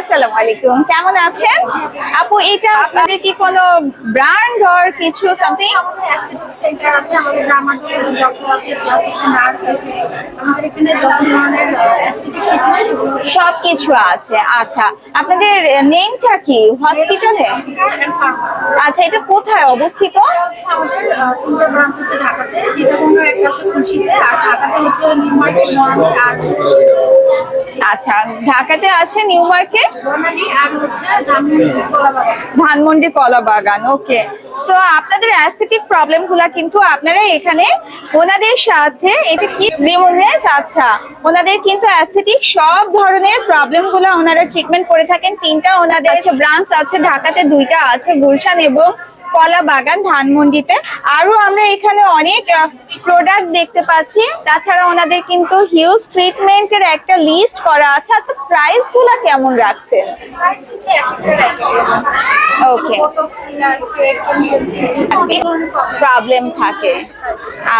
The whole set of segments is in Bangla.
আসসালামু আলাইকুম। কেমন আছেন? আপু এটা আপনাদের কি কোনো ব্র্যান্ড অর কিছু সামথিং আমাদের অ্যাস্থেটিক সেন্টার আছে আমাদের ড্রামাটোলজি ডক্টর আছে প্লাস নার্স আছে। আমাদের এখানে যত ধরনের অ্যাস্থেটিক ট্রিটমেন্ট সব কিছু আছে। আচ্ছা আপনাদের নেমটা কি? হসপিটালে আচ্ছা এটা কোথায় অবস্থিত? আমাদের তিনটা ব্রাঞ্চ আছে ঢাকাতে। যেটা কোনো একটা খুশিতে আর ঢাকাতে হচ্ছে নিউ মার্কেট আর আচ্ছা ঢাকাতে আছে new market? Dhanmondi Kala Bagan okay. So আপনাদের অ্যাস্থেটিক প্রবলেমগুলা কিন্তু আপনারা এখানে ওনাদের সাথে, এটা কি রিমুভনেস আচ্ছা ওনাদের কিন্তু অ্যাস্থেটিক সব ধরনের প্রবলেমগুলো ওনারা ট্রিটমেন্ট করে থাকেন। তিনটা ওনাদের আছে, ব্রাঞ্চ আছে, ঢাকাতে দুইটা আছে, গুলশান এবং কলা বাগান ধানমন্ডিতে। আরও আমরা এখানে অনেক প্রোডাক্ট দেখতে পাচ্ছি। তাছাড়া ওনাদের কিন্তু হিউজ ট্রিটমেন্টের একটা লিস্ট করা আছে। আচ্ছা প্রাইসগুলা কেমন রাখছেন? প্রবলেম প্রবলেম থাকে।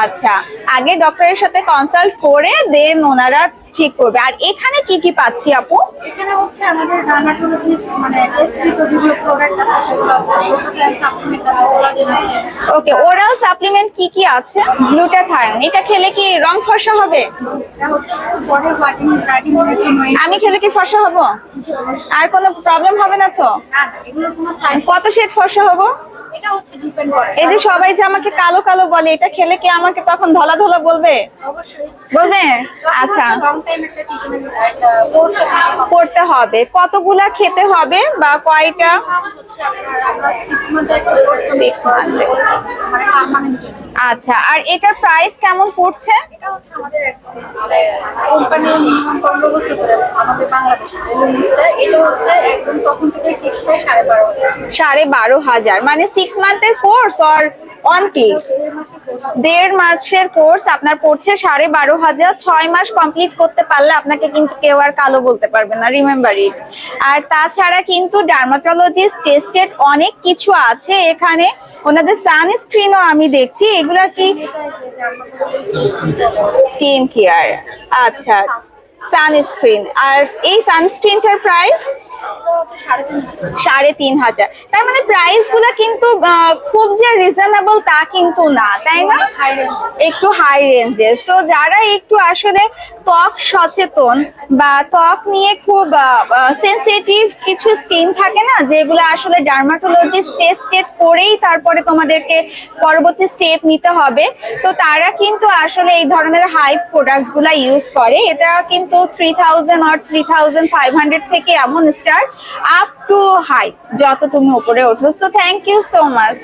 আচ্ছা। আগে ডক্টরের সাথে কনসাল্ট করে দেন ওনারা ঠিক করবে। আর এখানে কি কি পাচ্ছি আপু? এখানে হচ্ছে আমাদের ডার্মাটোলজিস্ট মানে টেস্টকৃত যেগুলো প্রোডাক্ট আছে সেগুলো আছে। সাপ্লিমেন্ট আছে কোলাজেন আছে। ওকে ওরাল সাপ্লিমেন্ট কি কি আছে? গ্লুটাথায়ন এটা খেলে কি রং ফর্সা হবে? এটা হচ্ছে বডি হোয়াইটেনিং ব্রাইটেনিং এর জন্য আমি খেলে কি ফর্সা হব? আর কোনো প্রবলেম হবে না তো? না এগুলোর কোনো সাইড কত শেড ফর্সা হব? এই যে সবাই যে আমাকে কালো কালো বলে এটা খেলে কি আমাকে তখন ধলা ধলা বলবে? অবশ্যই। বলবে? আচ্ছা। করতে হবে। কতগুলা খেতে হবে বা কয়টা? হচ্ছে আপনার আমরা 6 মান্থের একটা কোর্স Six month এর। মানে আচ্ছা আর এটার প্রাইস কেমন পড়ছে? এটা হচ্ছে আমাদের একদম কোম্পানি বছর ধরে আমাদের বাংলাদেশে। এটা হচ্ছে একদম তখন থেকে ফিক্স সাড়ে বারো সাড়ে বারো হাজার। মানে সিক্স মান্থের কোর্স অর ওয়ান পিস দেড় মাসের। কোর্স আপনার পড়ছে সাড়ে বারো হাজার। ছয় মাস কমপ্লিট করতে পারলে আপনাকে কিন্তু কেউ আর কালো বলতে পারবে না রিমেম্বার ইট আর তাছাড়া কিন্তু ডার্মাটোলজিস্ট টেস্টেড অনেক কিছু আছে এখানে। ওনাদের সানস্ক্রিনও আমি দেখছি। এগুলা কি? স্কিন কেয়ার আচ্ছা সানস্ক্রিন আর এই সানস্ক্রিনটার প্রাইস সাড়ে তিন হাজার। তার মানে প্রাইসগুলা কিন্তু খুব যে রিজনেবল তা কিন্তু না তাই না? একটু হাই রেঞ্জের সো যারা একটু আসলে ত্বক সচেতন বা ত্বক নিয়ে খুব সেন্সিটিভ কিছু স্কিন থাকে না যেগুলো আসলে ডার্মাটোলজিস্ট টেস্টেড করেই তারপরে তোমাদেরকে পরবর্তী স্টেপ নিতে হবে তো তারা কিন্তু আসলে এই ধরনের হাই প্রোডাক্টগুলা ইউজ করে। এটা কিন্তু থ্রি থাউজেন্ড আর থ্রি থাউজেন্ড ফাইভ হান্ড্রেড থেকে এমন স্টার আপ টু হাই যত তুমি উপরে ওঠো so thank you so much